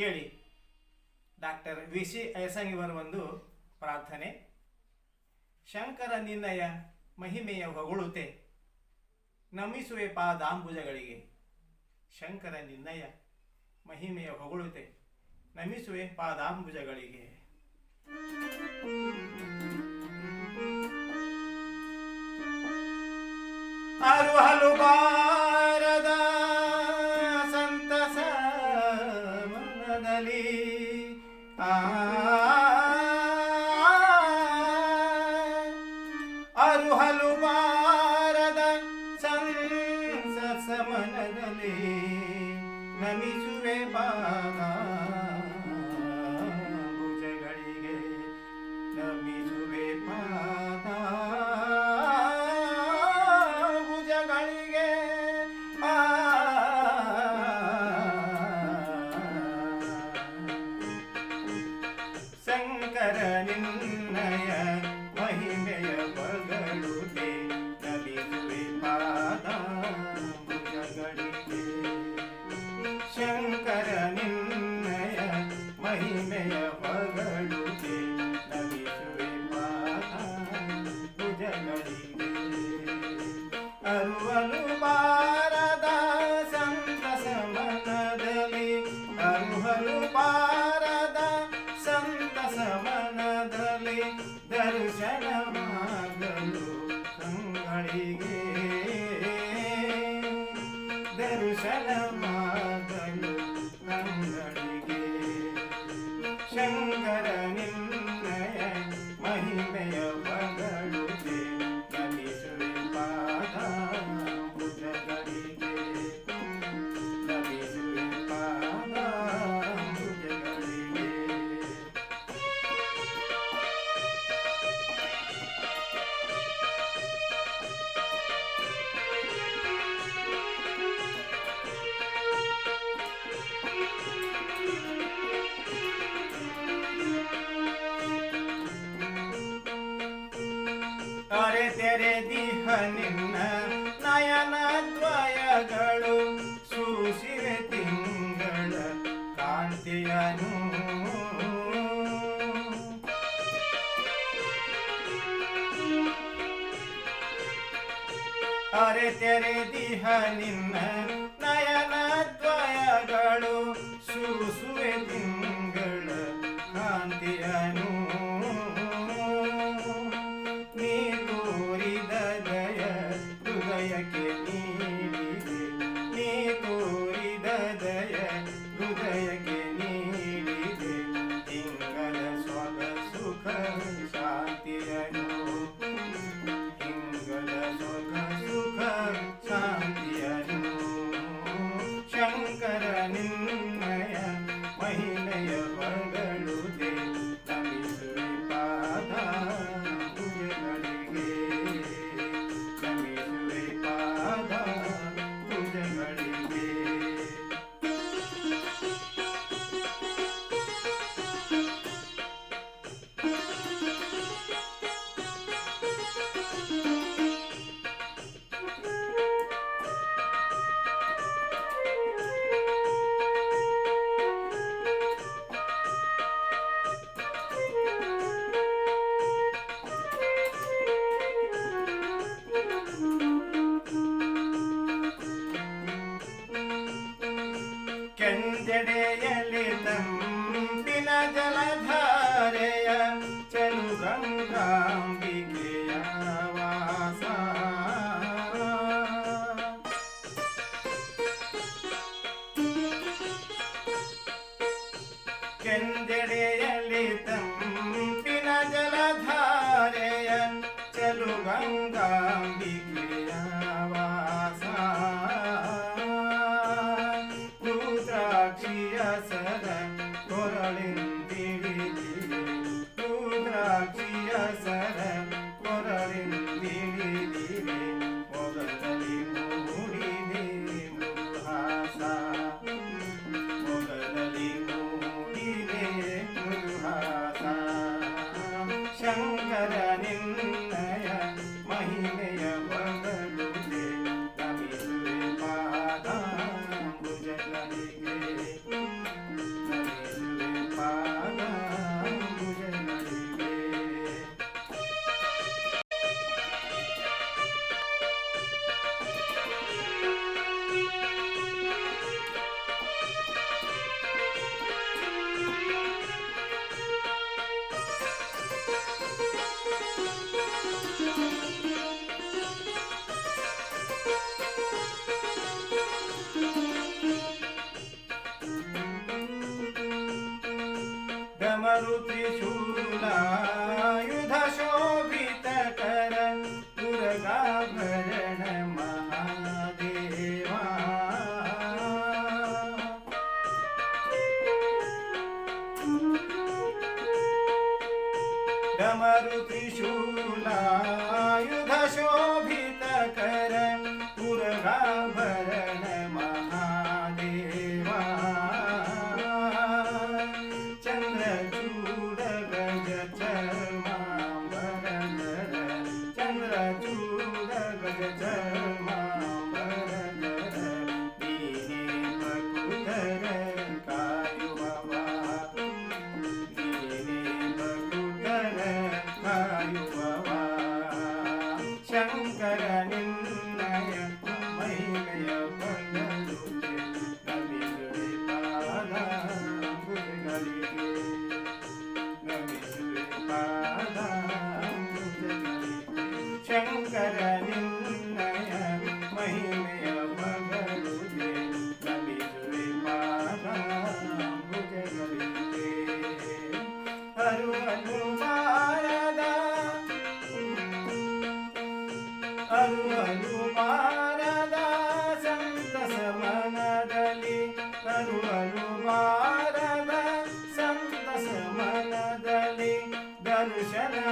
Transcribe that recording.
ಕೇಳಿ. Doctor V C ಐಸಂಗಿವರ ಒಂದು ಪ್ರಾರ್ಥನೆ. ಶಂಕರ ನಿನ್ನಯ ಮಹಿಮೆಯ ಹೊಗಳುತೆ. ನಮಿಸುವೆ ಪಾದಾಂಬುಜಗಳಿಗೆ. ಶಂಕರ ನಿನ್ನಯ ಮಹಿಮೆಯ ಹೊಗಳುತೆ. ನಮಿಸುವೆ ಪಾದಾಂಬುಜಗಳಿಗೆ. ಅರುಹಲು ಬಾ ನಮಿಸುವೆ ಬಾನಾ ಮನದಲ್ಲಿ ಅನುಹಲು ಪಾ ಮೆರೆದಿಹ ನಿನ್ನ ನಯನದ್ವಯಗಳು ಸೂಸಿವೆ ತಿಂಗಳ ಕಾಂತಿಯನು ಅರೆ ತೆರೆದಿಹ ನಿನ್ನ ನಯನದ್ವಯಗಳು ಸೂಸು ಕೆಂದೆಡೆಯಲ್ಲಿ ತಂಪಿನ ಜಲಧಾರೆಯ ಚಲು ಗಂಗಾಂಬಿಕೆಯ ವಾಸ ಕೂತ್ರಾಕ್ಷಿಯ ಸದ ಕೊರಳಿನ डमरु त्रिशूलायुध शोभित कर दुर्गाभरण महादेवा। डमरु त्रिशूलायुध शोभित कर Yeah.